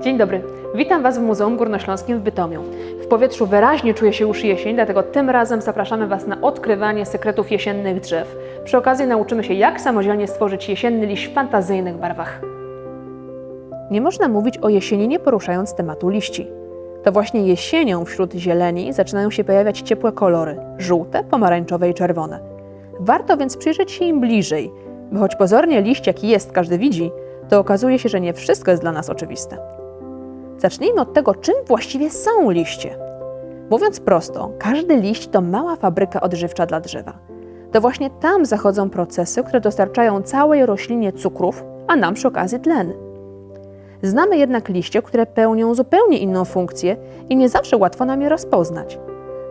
Dzień dobry. Witam Was w Muzeum Górnośląskim w Bytomiu. W powietrzu wyraźnie czuje się już jesień, dlatego tym razem zapraszamy Was na odkrywanie sekretów jesiennych drzew. Przy okazji nauczymy się, jak samodzielnie stworzyć jesienny liść w fantazyjnych barwach. Nie można mówić o jesieni nie poruszając tematu liści. To właśnie jesienią wśród zieleni zaczynają się pojawiać ciepłe kolory żółte, pomarańczowe i czerwone. Warto więc przyjrzeć się im bliżej, bo choć pozornie liść jaki jest, każdy widzi, to okazuje się, że nie wszystko jest dla nas oczywiste. Zacznijmy od tego, czym właściwie są liście. Mówiąc prosto, każdy liść to mała fabryka odżywcza dla drzewa. To właśnie tam zachodzą procesy, które dostarczają całej roślinie cukrów, a nam przy okazji tlen. Znamy jednak liście, które pełnią zupełnie inną funkcję i nie zawsze łatwo nam je rozpoznać.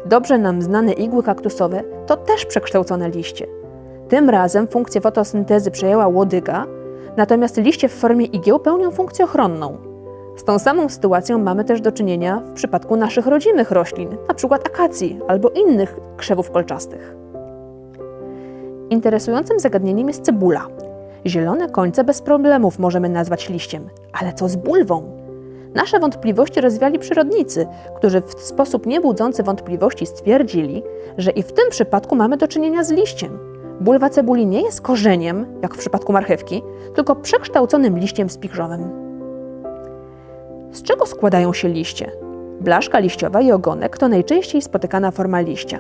Dobrze nam znane igły kaktusowe to też przekształcone liście. Tym razem funkcję fotosyntezy przejęła łodyga, natomiast liście w formie igieł pełnią funkcję ochronną. Z tą samą sytuacją mamy też do czynienia w przypadku naszych rodzimych roślin, np. akacji albo innych krzewów kolczastych. Interesującym zagadnieniem jest cebula. Zielone końce bez problemów możemy nazwać liściem, ale co z bulwą? Nasze wątpliwości rozwiali przyrodnicy, którzy w sposób niebudzący wątpliwości stwierdzili, że i w tym przypadku mamy do czynienia z liściem. Bulwa cebuli nie jest korzeniem, jak w przypadku marchewki, tylko przekształconym liściem spichrzowym. Z czego składają się liście? Blaszka liściowa i ogonek to najczęściej spotykana forma liścia.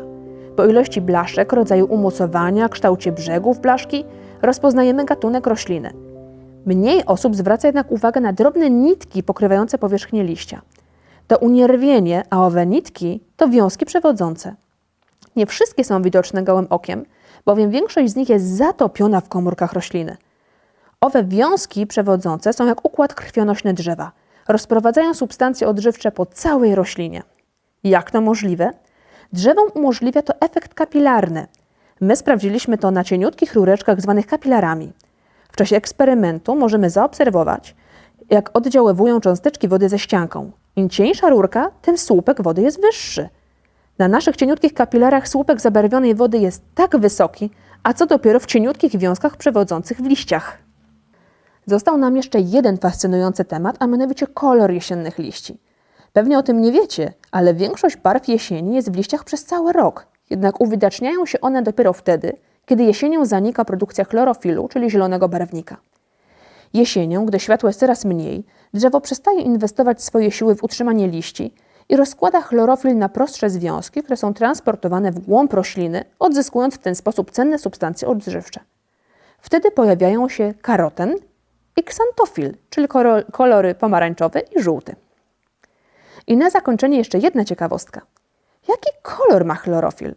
Po ilości blaszek, rodzaju umocowania, kształcie brzegów blaszki rozpoznajemy gatunek rośliny. Mniej osób zwraca jednak uwagę na drobne nitki pokrywające powierzchnię liścia. To unierwienie, a owe nitki to wiązki przewodzące. Nie wszystkie są widoczne gołym okiem, bowiem większość z nich jest zatopiona w komórkach rośliny. Owe wiązki przewodzące są jak układ krwionośny drzewa. Rozprowadzają substancje odżywcze po całej roślinie. Jak to możliwe? Drzewom umożliwia to efekt kapilarny. My sprawdziliśmy to na cieniutkich rureczkach zwanych kapilarami. W czasie eksperymentu możemy zaobserwować, jak oddziaływują cząsteczki wody ze ścianką. Im cieńsza rurka, tym słupek wody jest wyższy. Na naszych cieniutkich kapilarach słupek zabarwionej wody jest tak wysoki, a co dopiero w cieniutkich wiązkach przewodzących w liściach. Został nam jeszcze jeden fascynujący temat, a mianowicie kolor jesiennych liści. Pewnie o tym nie wiecie, ale większość barw jesieni jest w liściach przez cały rok. Jednak uwidaczniają się one dopiero wtedy, kiedy jesienią zanika produkcja chlorofilu, czyli zielonego barwnika. Jesienią, gdy światła jest coraz mniej, drzewo przestaje inwestować swoje siły w utrzymanie liści i rozkłada chlorofil na prostsze związki, które są transportowane w głąb rośliny, odzyskując w ten sposób cenne substancje odżywcze. Wtedy pojawiają się karoten i ksantofil, czyli kolory pomarańczowy i żółty. I na zakończenie jeszcze jedna ciekawostka. Jaki kolor ma chlorofil?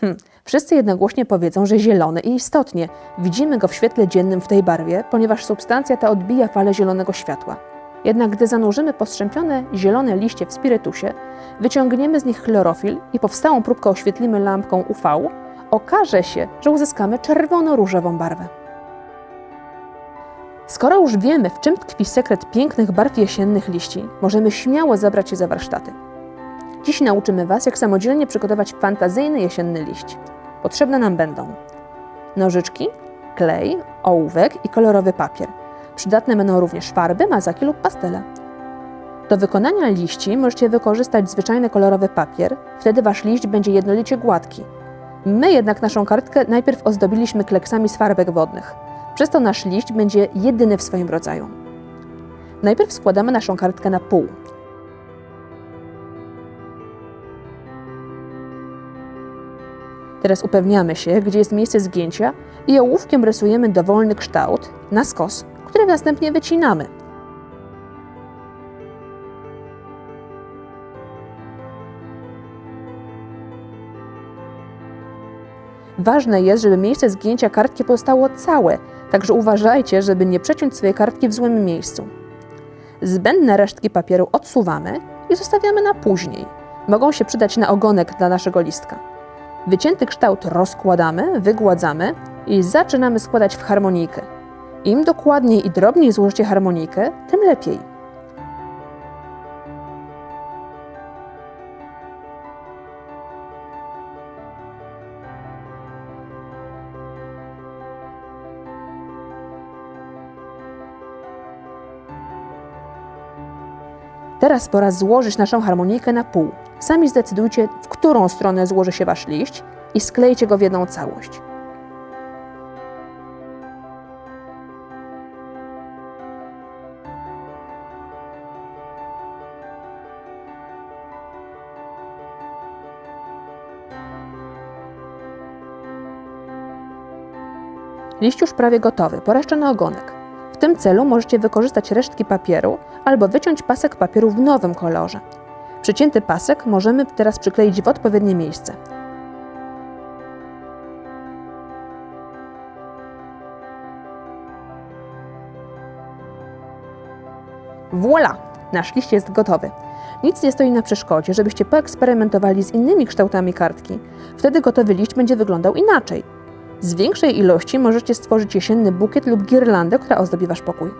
Hm, wszyscy jednogłośnie powiedzą, że zielony i istotnie widzimy go w świetle dziennym w tej barwie, ponieważ substancja ta odbija falę zielonego światła. Jednak gdy zanurzymy postrzępione zielone liście w spirytusie, wyciągniemy z nich chlorofil i powstałą próbkę oświetlimy lampką UV, okaże się, że uzyskamy czerwono-różową barwę. Skoro już wiemy, w czym tkwi sekret pięknych barw jesiennych liści, możemy śmiało zabrać się za warsztaty. Dziś nauczymy Was, jak samodzielnie przygotować fantazyjny jesienny liść. Potrzebne nam będą nożyczki, klej, ołówek i kolorowy papier. Przydatne będą również farby, mazaki lub pastele. Do wykonania liści możecie wykorzystać zwyczajny kolorowy papier, wtedy Wasz liść będzie jednolicie gładki. My jednak naszą kartkę najpierw ozdobiliśmy kleksami z farbek wodnych. Przez to nasz liść będzie jedyny w swoim rodzaju. Najpierw składamy naszą kartkę na pół. Teraz upewniamy się, gdzie jest miejsce zgięcia i ołówkiem rysujemy dowolny kształt na skos, który następnie wycinamy. Ważne jest, żeby miejsce zgięcia kartki pozostało całe, także uważajcie, żeby nie przeciąć swojej kartki w złym miejscu. Zbędne resztki papieru odsuwamy i zostawiamy na później. Mogą się przydać na ogonek dla naszego listka. Wycięty kształt rozkładamy, wygładzamy i zaczynamy składać w harmonijkę. Im dokładniej i drobniej złożycie harmonikę, tym lepiej. Teraz pora złożyć naszą harmonikę na pół. Sami zdecydujcie, w którą stronę złoży się wasz liść i sklejcie go w jedną całość. Liść już prawie gotowy, pora jeszcze na ogonek. W tym celu możecie wykorzystać resztki papieru albo wyciąć pasek papieru w nowym kolorze. Przycięty pasek możemy teraz przykleić w odpowiednie miejsce. Voila! Nasz liść jest gotowy. Nic nie stoi na przeszkodzie, żebyście poeksperymentowali z innymi kształtami kartki. Wtedy gotowy liść będzie wyglądał inaczej. Z większej ilości możecie stworzyć jesienny bukiet lub girlandę, która ozdobi Wasz pokój.